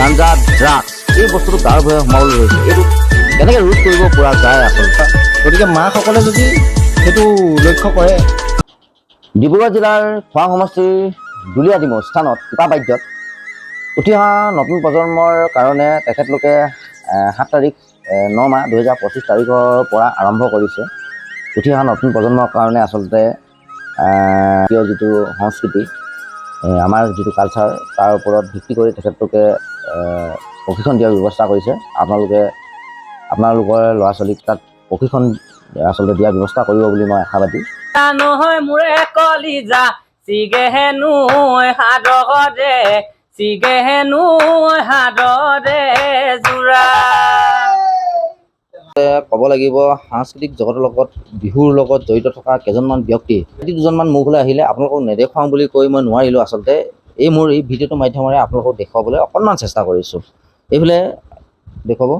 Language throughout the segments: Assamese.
গাঞ্জা ড্ৰাগছ, এই বস্তুটো গাৰ ভয়ে সোমাবলৈ লৈছে এইটো কেনেকৈ ৰোধ কৰিব পৰা যায় আচলতে? গতিকে মাকসকলে যদি সেইটো লক্ষ্য কৰে ডিব্ৰুগড় জিলাৰ খোৱাং সমষ্টিৰ দুলীয়া দুলীয়াডিমৌ স্থানত কৃপাবাদ্যত উঠি অহা নতুন প্ৰজন্মৰ কাৰণে তেখেতলোকে সাত তাৰিখ ন মাহ দুহেজাৰ পঁচিছ তাৰিখৰ পৰা আৰম্ভ কৰিছে। উঠি অহা নতুন প্ৰজন্মৰ কাৰণে আচলতে প্ৰিয় যিটো সংস্কৃতি আমাৰ যিটো কালচাৰ তাৰ ওপৰত ভিত্তি কৰি তেখেতলোকে প্ৰশিক্ষণ দিয়াৰ ব্যৱস্থা কৰিছে। আপোনালোকে আপোনালোকৰ ল'ৰা ছোৱালীক তাত প্ৰশিক্ষণ আচলতে দিয়াৰ ব্যৱস্থা কৰিব বুলি মই আশাবাদী নহয় মোৰে কলিজা চিগে হেনো সাদৰে চিগে হেনো সাদৰে যোৰা ক'ব লাগিব সাংস্কৃতিক জগতৰ লগত বিহুৰ লগত জড়িত থকা কেইজনমান ব্যক্তি দুজনমান মুখলৈ আহিলে আপোনালোকক নেদেখুৱাওঁ বুলি কৈ মই নোৱাৰিলোঁ আচলতে। এই মোৰ এই ভিডিঅ'টোৰ মাধ্যমেৰে আপোনালোকক দেখুৱাবলৈ অকণমান চেষ্টা কৰিছোঁ। এইফালে দেখুৱাব।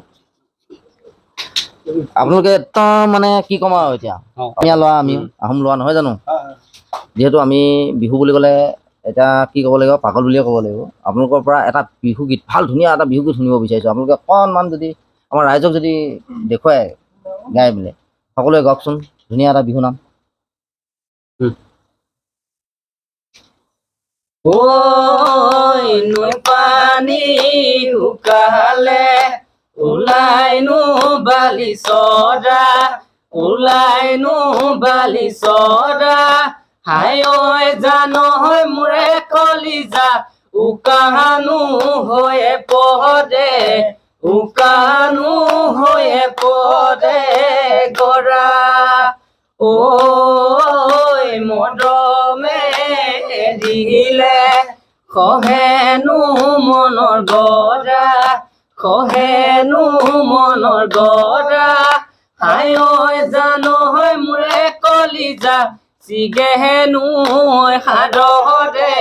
আপোনালোকে একদম মানে কি ক'ম আৰু এতিয়া? অসমীয়া ল'ৰা আমি আহোম ল'ৰা নহয় জানো? যিহেতু আমি বিহু বুলি ক'লে এতিয়া কি ক'ব লাগিব? পাগল বুলিয়ে ক'ব লাগিব। আপোনালোকৰ পৰা এটা বিহু গীত ভালো ধুনীয়া এটা বিহু গীত শুনিব বিচাৰিছোঁ। আপোনালোকে অকণমান যদি আমাৰ ৰাইজক যদি দেখুৱাই গাই বোলে সকলোৱে গাওকচোন ধুনীয়া এটা বিহু নাম। ঐ নৈ পানী শুকালে ওলাইনো বালি চৰা ওলাইনো বালি চৰা হাই ঐ জানৈ মোৰে কলিজা উকাহানো হৈয়ে পদে উকানো হৈয়ে পদে গৰা ঐ খহেনো মনৰ গৰা খহেনো মনৰ গৰা হাই ঐ জানো হয় মোৰে কলিজা চিগেহেনো সাদৰে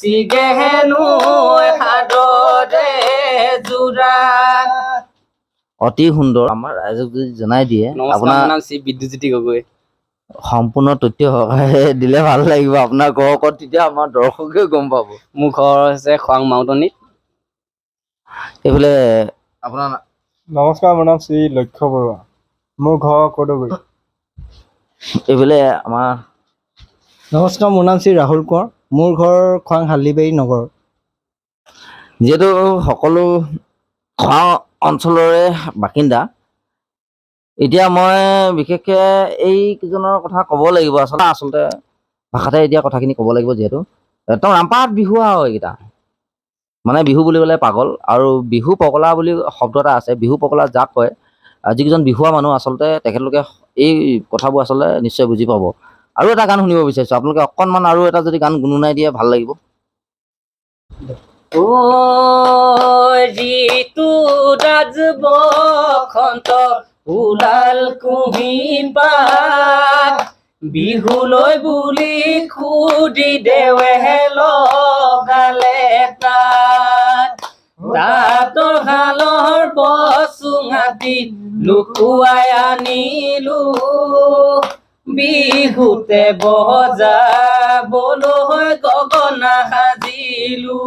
চিগেহেনো সাদৰে যোৰা অতি সুন্দৰ। আমাৰ ৰাইজক যদি জনাই দিয়ে আপোনাৰ নাম শ্ৰী বিদ্যুজ্যোতি গগৈ। সম্পূৰ্ণ তথ্য সহকাৰে দিলে ভাল লাগিব। আপোনাৰ ঘৰ ক'ত তেতিয়া আমাৰ দৰ্শকেও গম পাব। মোৰ ঘৰ হৈছে খোৱাং মাউতনিত। এইফালে আপোনাৰ নমস্কাৰ মোৰ নাম শ্ৰী লক্ষ্য বৰুৱা। মোৰ ঘৰ কৰ্দগুৰি এইফালে আমাৰ নমস্কাৰ মোৰ নাম শ্ৰী ৰাহুল কোঁৱৰ। মোৰ ঘৰ খোৱাং হাল্লিবাৰী নগৰ। যিহেতু সকলো খোৱাং অঞ্চলৰে বাসিন্দা এতিয়া মই বিশেষকৈ এইকেইজনৰ কথা ক'ব লাগিব, আচলতে আচলতে ভাষাতে এতিয়া কথাখিনি ক'ব লাগিব যিহেতু। একদম ৰামপাত বিহু আৰু এইকেইটা। মানে বিহু বুলি ক'লে পাগল। আৰু বিহু পগলা বুলি শব্দ এটা আছে। বিহু পগলা যাক কয় যিকেইজন বিহুৱা মানুহ আচলতে তেখেতলোকে এই কথাবোৰ আচলতে নিশ্চয় বুজি পাব। আৰু এটা গান শুনিব বিচাৰিছোঁ। আপোনালোকে অকণমান আৰু এটা যদি গান গুণগুণাই দিয়ে, ভালো লাগিব। ঋতু ৰাজ ওলাল কুঁহি পাত বিহুলৈ বুলি খুদি দেৱে লগালে তাত তাঁতৰ শালৰ বচুঙাটি লুকুৱাই আনিলো। বিহুতে বজাবলৈ গগনা সাজিলো।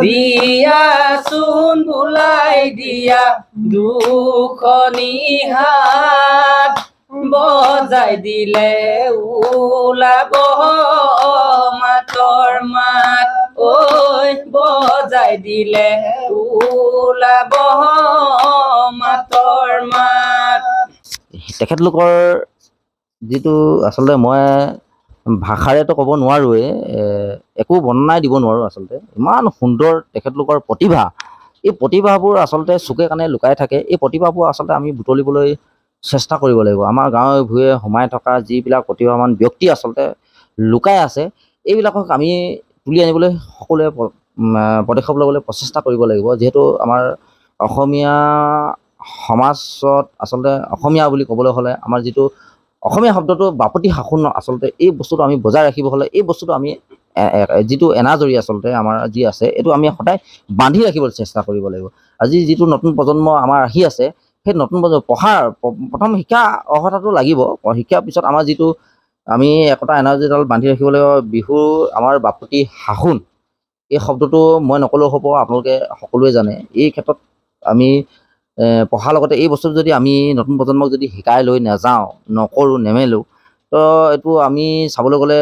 দিয়া চোন বোলাই দিয়া দুখনি হাত বজাই দিলে ওলাব মাতৰ মাত। ঐ বজাই দিলে ওলাব মাতৰ মাত। তেখেতলোকৰ যিটো আচলতে মই ভাষাৰেতো ক'ব নোৱাৰোৱেই একো বৰ্ণনাই দিব নোৱাৰোঁ আচলতে। ইমান সুন্দৰ তেখেতলোকৰ প্ৰতিভা। এই প্ৰতিভাবোৰ আচলতে চুকে কাণে লুকাই থাকে। এই প্ৰতিভাবোৰ আচলতে আমি বুটলিবলৈ চেষ্টা কৰিব লাগিব। আমাৰ গাঁৱে ভূঞে সোমাই থকা যিবিলাক প্ৰতিভাৱান ব্যক্তি আচলতে লুকাই আছে এইবিলাকক আমি তুলি আনিবলৈ সকলোৱে পদক্ষেপ ল'বলৈ প্ৰচেষ্টা কৰিব লাগিব। যিহেতু আমাৰ অসমীয়া সমাজত আচলতে অসমীয়া বুলি ক'বলৈ হ'লে আমাৰ যিটো অসমীয়া শব্দটো বাপতি সাহোন আচলতে এই বস্তুটো আমি বজাই ৰাখিব হ'লে এই বস্তুটো আমি যিটো এনাজৰি আচলতে আমাৰ যি আছে এইটো আমি সদায় বান্ধি ৰাখিবলৈ চেষ্টা কৰিব লাগিব। আজি যিটো নতুন প্ৰজন্ম আমাৰ আহি আছে সেই নতুন প্ৰজন্ম পঢ়াৰ প্ৰথম শিক্ষা অৰ্হতাটো লাগিব। শিক্ষাৰ পিছত আমাৰ যিটো আমি একতা এনাৰ্জিডাল বান্ধি ৰাখিব লাগিব বিহু আমাৰ বাপতি সাহোন এই শব্দটো মই নকলেও হ'ব আপোনালোকে সকলোৱে জানে। এই ক্ষেত্ৰত আমি পঢ়াৰ লগতে এই বস্তুটো যদি আমি নতুন প্ৰজন্মক যদি শিকাই লৈ নাযাওঁ নকৰোঁ নেমেলোঁ তো এইটো আমি চাবলৈ গ'লে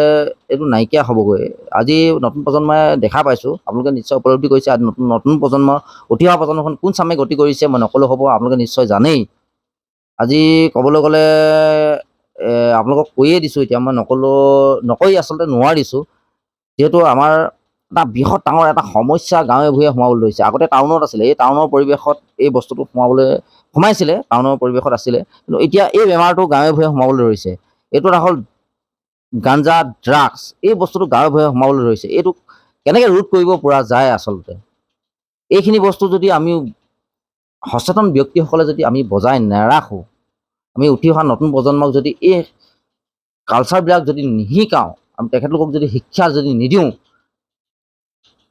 এইটো নাইকিয়া হ'বগৈ। আজি নতুন প্ৰজন্মই দেখা পাইছোঁ আপোনালোকে নিশ্চয় উপলব্ধি কৰিছে আজি নতুন নতুন প্ৰজন্মৰ উঠি অহা প্ৰজন্মখন কোন চামে গতি কৰিছে মই নকলেও হ'ব আপোনালোকে নিশ্চয় জানেই। আজি ক'বলৈ গ'লে আপোনালোকক কৈয়ে দিছোঁ এতিয়া মই নকলেও নকৈ আচলতে নোৱাৰিছোঁ। যিহেতু আমাৰ এটা বৃহৎ ডাঙৰ এটা সমস্যা গাঁৱে ভূঞে সোমাবলৈ ধৰিছে আগতে টাউনত আছিলে এই টাউনৰ পৰিৱেশত এই বস্তুটো সোমাবলৈ সোমাইছিলে টাউনৰ পৰিৱেশত আছিলে। কিন্তু এতিয়া এই বেমাৰটো গাঁৱে ভূঞে সোমাবলৈ ধৰিছে। এইটো এটা হ'ল গাঞ্জা ড্ৰাগছ এই বস্তুটো গাঁৱে ভূঞে সোমাবলৈ ধৰিছে। এইটো কেনেকৈ ৰোধ কৰিব পৰা যায় আচলতে? এইখিনি বস্তু যদি আমি সচেতন ব্যক্তিসকলে যদি আমি বজাই নাৰাখোঁ আমি উঠি অহা নতুন প্ৰজন্মক যদি এই কালচাৰবিলাক যদি নিশিকাওঁ আমি তেখেতলোকক যদি শিক্ষা যদি নিদিওঁ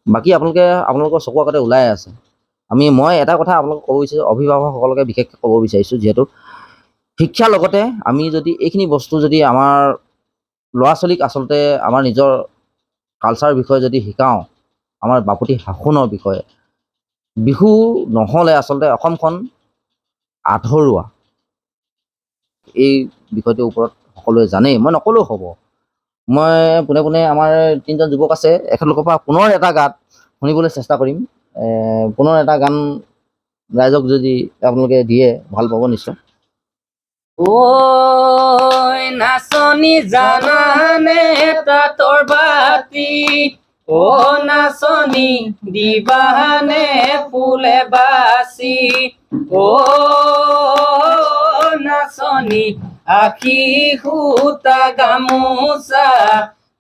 বাকী আপোনালোকে আপোনালোকৰ চকুৰ আগতে ওলাই আছে। আমি মই এটা কথা আপোনালোকক ক'ব বিচাৰিছোঁ অভিভাৱকসকলকে বিশেষকৈ ক'ব বিচাৰিছোঁ যিহেতু শিক্ষাৰ লগতে আমি যদি এইখিনি বস্তু যদি আমাৰ ল'ৰা ছোৱালীক আচলতে আমাৰ নিজৰ কালচাৰৰ বিষয়ে যদি শিকাওঁ আমাৰ বাপতি সাহোনৰ বিষয়ে বিহু নহ'লে আচলতে অসমখন আধৰুৱা। এই বিষয়টোৰ ওপৰত সকলোৱে জানেই মই নকলেও হ'ব। মই পোনে পোনে আমাৰ তিনিজন যুৱক আছে এখেতলোকৰ পৰা পুনৰ এটা গাত শুনিবলৈ চেষ্টা কৰিম। পুনৰ এটা গান ৰাইজক যদি আপোনালোকে দিয়ে, ভালো পাব নিশ্চয়। ঐ নাচনী জানানে তাঁতৰ বাতি? অ, নাচনী দিবানে ফুলে বাচি? অ, নাচনী আখি সূতা গামোচা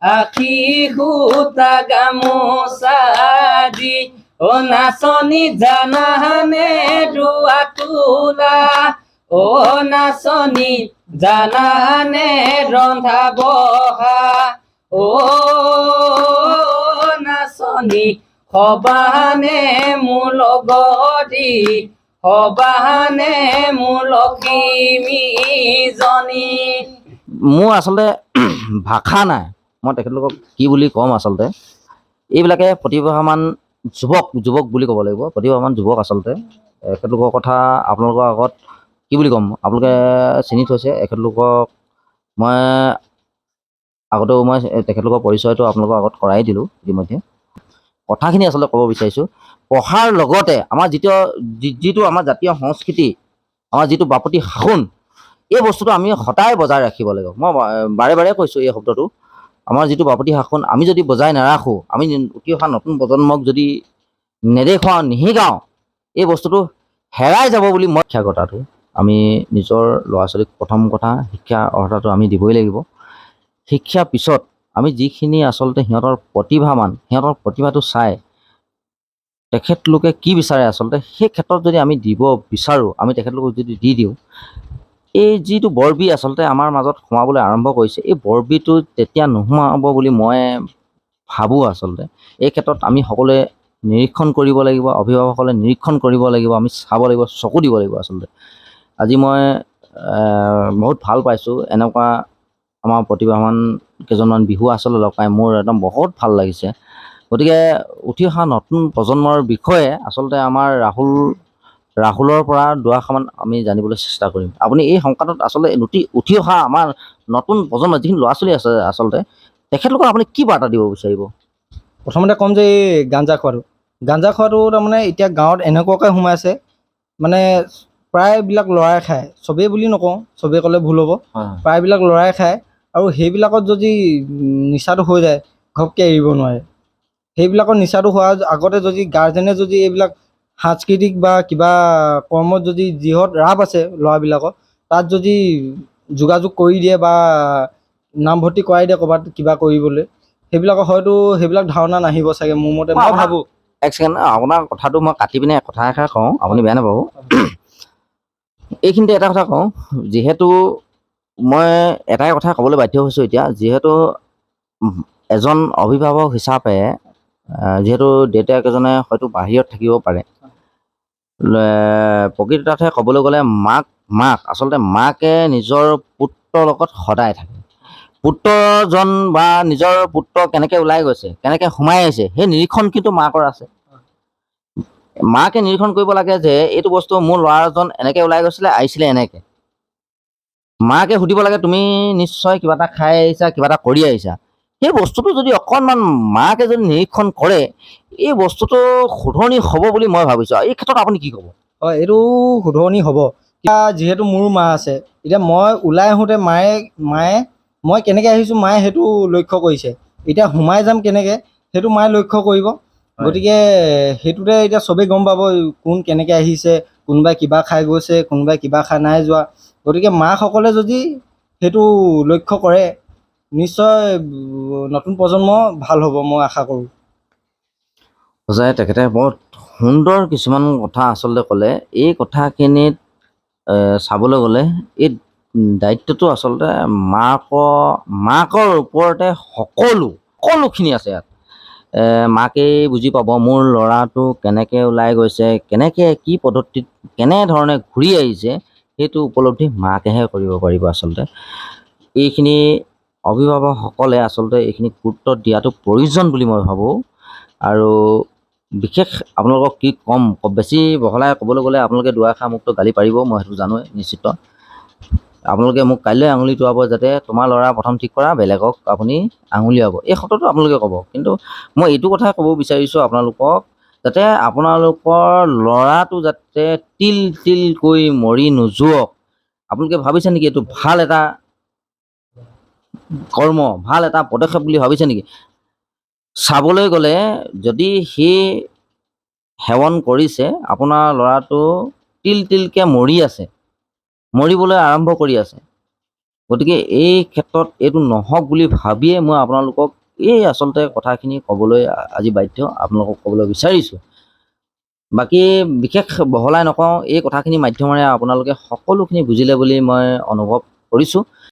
Akihu tagamo sadi Ona soni janahane ruatula Ona soni janahane rondha boha Ona soni hobane mulogodi হবাহানে মোৰ লখিমী জনী মোৰ আচলতে ভাষা নাই মই তেখেতলোকক কি বুলি ক'ম আচলতে এইবিলাকে প্ৰতিভাৱান যুৱক যুৱক বুলি ক'ব লাগিব প্ৰতিভাৱান যুৱক আচলতে। এখেতলোকৰ কথা আপোনালোকৰ আগত কি বুলি ক'ম? আপোনালোকে চিনি থৈছে এখেতলোকক মই আগতেও মই তেখেতলোকৰ পৰিচয়টো আপোনালোকৰ আগত কৰাই দিলোঁ ইতিমধ্যে। কথাখিনি আচলতে ক'ব বিচাৰিছোঁ পঢ়াৰ লগতে আমাৰ যিটো যিটো আমাৰ জাতীয় সংস্কৃতি আমাৰ যিটো বাপতি সাহোন এই বস্তুটো আমি সদায় বজাই ৰাখিব লাগিব। মই বাৰে বাৰে কৈছোঁ এই শব্দটো। আমাৰ যিটো বাপতি সাহোন আমি যদি বজাই নাৰাখোঁ, আমি উঠি অহা নতুন প্ৰজন্মক যদি নেদেখুৱাওঁ নিশিকাওঁ, এই বস্তুটো হেৰাই যাব বুলি মই শিক্ষাগতাটো আমি নিজৰ ল'ৰা ছোৱালীক প্ৰথম কথা শিক্ষা অৰ্হতাটো আমি দিবই লাগিব। শিক্ষাৰ পিছত আমি যিখিনি আচলতে সিহঁতৰ প্ৰতিভাৱান সিহঁতৰ প্ৰতিভাটো চাই তেখেতলোকে কি বিচাৰে আচলতে, সেই ক্ষেত্ৰত যদি আমি দিব বিচাৰোঁ, আমি তেখেতলোকক যদি দি দিওঁ এই যিটো বৰবি আচলতে আমাৰ মাজত সোমাবলৈ আৰম্ভ কৰিছে এই বৰবিটো তেতিয়া নোসোমাব বুলি মই ভাবোঁ আচলতে। এই ক্ষেত্ৰত আমি সকলোৱে নিৰীক্ষণ কৰিব লাগিব অভিভাৱকসকলে নিৰীক্ষণ কৰিব লাগিব আমি চাব লাগিব চকু দিব লাগিব আচলতে। আজি মই বহুত ভাল পাইছোঁ এনেকুৱা আমাৰ প্ৰতিভাৱান কেইজনমান বিহু আচলতে লগ পাই মোৰ একদম বহুত ভাল লাগিছে। গতিকে উঠি অহা নতুন প্ৰজন্মৰ বিষয়ে আচলতে আমাৰ ৰাহুল ৰাহুলৰ পৰা দুআষাৰমান আমি জানিবলৈ চেষ্টা কৰিম। আপুনি এই সংকাতত আচলতে উঠি উঠি অহা আমাৰ নতুন প্ৰজন্মৰ যিখিনি ল'ৰা ছোৱালী আছে আচলতে তেখেতলোকক আপুনি কি বাৰ্তা দিব বিচাৰিব? প্ৰথমতে ক'ম যে এই গাঞ্জা খোৱাটো। গাঞ্জা খোৱাটো তাৰমানে এতিয়া গাঁৱত এনেকুৱাকৈ সোমাইছে মানে প্ৰায়বিলাক ল'ৰাই খায়। চবেই বুলি নকওঁ চবেই ক'লে ভুল হ'ব। প্ৰায়বিলাক ল'ৰাই খায় আৰু সেইবিলাকত যদি নিচাটো হৈ যায় ঘপকৈ এৰিব নোৱাৰে। সেইবিলাকৰ নিচাটো হোৱাৰ আগতে যদি গাৰ্জেনে যদি এইবিলাক সাংস্কৃতিক বা কিবা কৰ্মত যদি যিহত ৰাপ আছে ল'ৰাবিলাকৰ তাত যদি যোগাযোগ কৰি দিয়ে বা নামভৰ্তি কৰাই দিয়ে ক'ৰবাত কিবা কৰিবলৈ সেইবিলাকৰ হয়তো সেইবিলাক ধাৰণা নাহিব চাগে মোৰ মতে। মই ভাবোঁ এক ছেকেণ্ড আপোনাৰ কথাটো মই কাটি পিনে কথা এষাৰ কওঁ আপুনি বেয়া নাপাব। এইখিনিতে এটা কথা কওঁ যিহেতু মই এটাই কথা ক'বলৈ বাধ্য হৈছোঁ এতিয়া যিহেতু এজন অভিভাৱক হিচাপে যিহেতু দেউতাকেজনে হয়তো বাহিৰত থাকিব পাৰে প্ৰকৃততে ক'বলৈ গ'লে মাক মাক আচলতে মাকে নিজৰ পুত্ৰৰ লগত সদায় থাকে। পুত্ৰজন বা নিজৰ পুত্ৰ কেনেকে ওলাই গৈছে কেনেকে সোমাই আহিছে সেই নিৰীক্ষণ কিন্তু মাকৰ আছে। মাকে নিৰীক্ষণ কৰিব লাগে যে এইটো বস্তু মোৰ ল'ৰাজন এনেকে ওলাই গৈছিলে আহিছিলে এনেকে। মাকে সুধিব লাগে তুমি নিশ্চয় কিবা এটা খাই আহিছা কিবা এটা কৰি আহিছা? সেই বস্তুটো যদি অকণমান মাকে যদি নিৰীক্ষণ কৰে এই বস্তুটো শুধৰণি হ'ব বুলি মই ভাবিছোঁ। এই ক্ষেত্ৰত আপুনি কি ক'ব? হয় এইটো শুধৰণি হ'ব। এতিয়া যিহেতু মোৰ মা আছে এতিয়া মই ওলাই আহোঁতে মায়ে মায়ে মই কেনেকৈ আহিছোঁ মায়ে সেইটো লক্ষ্য কৰিছে। এতিয়া সোমাই যাম কেনেকৈ সেইটো মায়ে লক্ষ্য কৰিব। গতিকে সেইটোতে এতিয়া চবেই গম পাব কোন কেনেকৈ আহিছে কোনোবাই কিবা খাই গৈছে কোনোবাই কিবা খাই নাই যোৱা। গতিকে মাকসকলে যদি সেইটো লক্ষ্য কৰে নিশ্চয় নতুন প্ৰজন্ম ভাল হ'ব মই আশা কৰোঁ। সঁচাই তেখেতে বৰ সুন্দৰ কিছুমান কথা আচলতে ক'লে। এই কথাখিনিত চাবলৈ গ'লে এই দায়িত্বটো আচলতে মাকৰ মাকৰ ওপৰতে সকলো সকলোখিনি আছে ইয়াত। মাকেই বুজি পাব মোৰ ল'ৰাটো কেনেকৈ ওলাই গৈছে কেনেকৈ কি পদ্ধতিত কেনেধৰণে ঘূৰি আহিছে সেইটো উপলব্ধি মাকেহে কৰিব পাৰিব আচলতে। এইখিনি অভিভাৱকসকলে আচলতে এইখিনি গুৰুত্ব দিয়াটো প্ৰয়োজন বুলি মই ভাবোঁ। আৰু বিশেষ আপোনালোকক কি ক'ম বেছি বহলাই ক'বলৈ গ'লে আপোনালোকে দুআষাৰ মোকতো গালি পাৰিব মই সেইটো জানোৱেই নিশ্চিত। আপোনালোকে মোক কাইলৈ আঙুলি টুৱাব যাতে তোমাৰ ল'ৰা প্ৰথম ঠিক কৰা বেলেগক আপুনি আঙুলিয়াব এই শব্দটো আপোনালোকে ক'ব কিন্তু মই এইটো কথাই ক'ব বিচাৰিছোঁ আপোনালোকক যাতে আপোনালোকৰ ল'ৰাটো যাতে তিল তিলকৈ মৰি নোযোৱক। আপোনালোকে ভাবিছে নেকি এইটো ভাল এটা কৰ্ম, ভালো এটা পদক্ষেপ বুলি ভাবিছে নেকি? চাবলৈ গ'লে, যদি সি সেৱন কৰিছে, আপোনাৰ ল'ৰাটো তিল তিলকৈ মৰি আছে, মৰিবলৈ আৰম্ভ কৰি আছে। গতিকে এই ক্ষেত্ৰত এইটো নহওক বুলি ভাবিয়ে মই আপোনালোকক এই আচলতে কথাখিনি ক'বলৈ আজি বাধ্য, আপোনালোকক ক'বলৈ বিচাৰিছোঁ। বাকী বিশেষ বহলাই নকওঁ, এই কথাখিনি মাধ্যমেৰে আপোনালোকে সকলোখিনি বুজিলে বুলি মই অনুভৱ কৰিছোঁ।